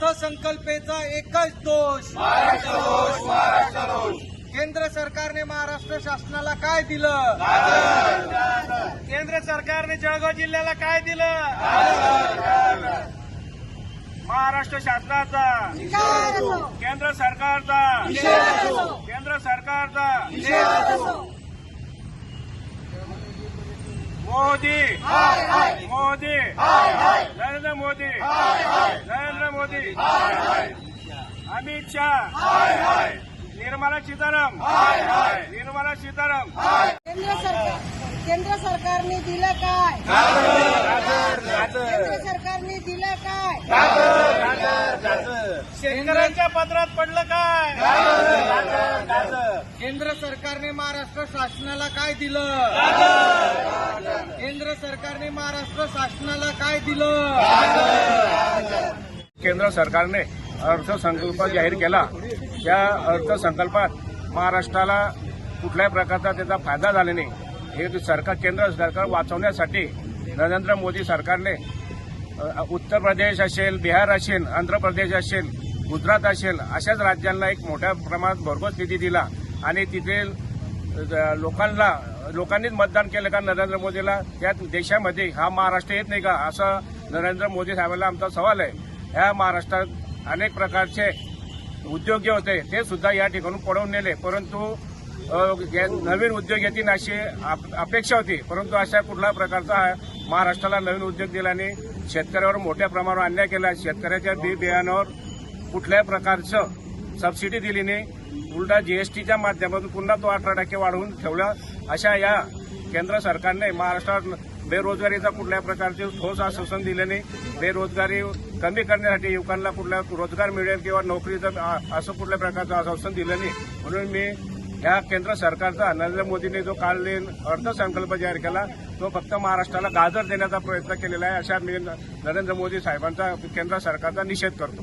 अर्थसंकल्पेचा एकच दोष. केंद्र सरकारने महाराष्ट्र शासनाला काय दिलं? केंद्र सरकारने जळगाव जिल्ह्याला काय दिलं? महाराष्ट्र शासनाचा. केंद्र सरकारचा. केंद्र सरकारचा. मोदी नरेंद्र मोदी नरेंद्र मोदी अमित शाह. निर्मला सीताराम. निर्मला सीताराम. केंद्र सरकार केंद्र सरकारने दिलं काय? केंद्र सरकारने दिलं काय? शेतकऱ्यांच्या पत्रात पडलं काय? केंद्र सरकारने महाराष्ट्र शासनाला काय दिलं? केंद्र सरकारने महाराष्ट्र शासनाला काय दिलं? केंद्र सरकारने अर्थसंकल्प जाहीर केला. त्या अर्थसंकल्पात महाराष्ट्राला कुठल्याही प्रकारचा त्याचा फायदा झाला नाही. हे सरकार केंद्र सरकार वाचवण्यासाठी नरेंद्र मोदी सरकारने उत्तर प्रदेश असेल बिहार असेल आंध्र प्रदेश असेल गुजरात असेल अशाच राज्यांना एक मोठ्या प्रमाणात भरघोस निधी दिला आणि तिथे लोकांना लोकांनीच मतदान केलं का नरेंद्र मोदीला? त्या देशामध्ये हा महाराष्ट्र येत नाही का? असं नरेंद्र मोदी साहेबांना आमचा सवाल आहे. ह्या महाराष्ट्रात अनेक प्रकारचे उद्योग जे होते. ते सुद्धा या ठिकाणून पडवून नेले. परंतु नवीन उद्योग येतील अशी आप- अपेक्षा होती. परंतु अशा कुठल्या प्रकारचा महाराष्ट्राला नवीन उद्योग दिल्याने शेतकऱ्यावर मोठ्या प्रमाणावर अन्याय केला. शेतकऱ्याच्या बी बियाण्यावर कुठल्याही प्रकारचं सबसिडी दिली नाही. उलटा जीएसटीच्या माध्यमातून पुन्हा तो अठरा टक्के वाढवून ठेवला. अशा या केंद्र सरकारने महाराष्ट्रात बेरोजगारीचा कुठल्या प्रकारचे ठोस आश्वासन दिले नाही. बेरोजगारी कमी करण्यासाठी युवकांना कुठला रोजगार मिळेल किंवा नोकरीचं असं कुठल्या प्रकारचं आश्वासन दिलं नाही. म्हणून मी ह्या केंद्र सरकारचा नरेंद्र मोदींनी जो कालीन अर्थसंकल्प जाहीर केला तो फक्त महाराष्ट्राला गाजर देण्याचा प्रयत्न केलेला आहे अशा मी नरेंद्र मोदी साहेबांचा केंद्र सरकारचा निषेध करतो.